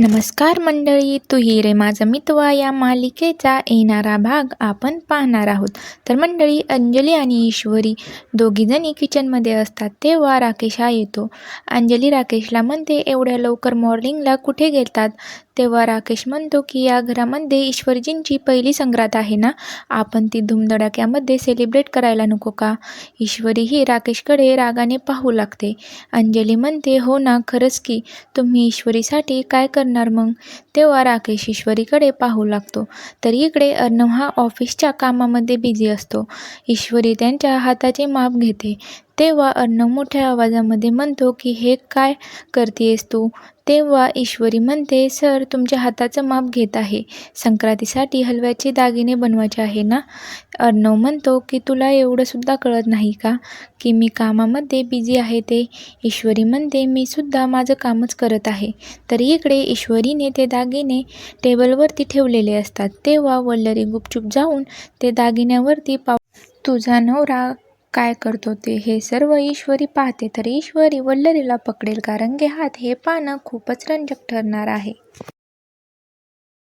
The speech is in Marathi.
नमस्कार मंडळी तू रे माझा मितवा या मालिकेचा येणारा भाग आपण पाहणार आहोत. तर मंडळी अंजली आणि ईश्वरी दोघीजणी किचनमध्ये असतात तेव्हा राकेश हा येतो. अंजली राकेशला म्हणते एवढ्या लवकर मॉर्निंगला कुठे गेलतात? तेव्हा राकेश म्हणतो की या घरामध्ये ईश्वरजींची पहिली संक्रांत आहे ना? आपण ती धुमधडाक्यामध्ये सेलिब्रेट करायला नको का? ईश्वरी ही राकेशकडे रागाने पाहू लागते. अंजली म्हणते हो ना खरंच की. तुम्ही ईश्वरीसाठी काय करणार मग? तेव्हा राकेश ईश्वरीकडे पाहू लागतो. तर इकडे अर्णव हा ऑफिसच्या कामामध्ये बिझी असतो. ईश्वरी त्यांच्या हाताचे माप घेते. तेव्हा अर्णव मोठ्या आवाजामध्ये म्हणतो की हे काय करतेस तू? तेव्हा ईश्वरी म्हणते सर तुमच्या हाताचं माप घेत आहे. संक्रांतीसाठी हलव्याचे दागिने बनवायचे आहे ना? अर्णव म्हणतो की तुला एवढंसुद्धा कळत नाही का की मी कामामध्ये बिझी आहे ते? ईश्वरी म्हणते मी सुद्धा माझं कामच करत आहे. तर इकडे ईश्वरीने ते दागिने टेबलवरती ठेवलेले असतात. तेव्हा वल्लरी गुपचूप जाऊन ते दागिन्यावरती पाव तुझा नवरा काय करतो ते? हे सर्व ईश्वरी पाहते तर ईश्वरी वल्लरीला पकडेल कारण की हात हे पानं खूपच रंजक ठरणार आहे.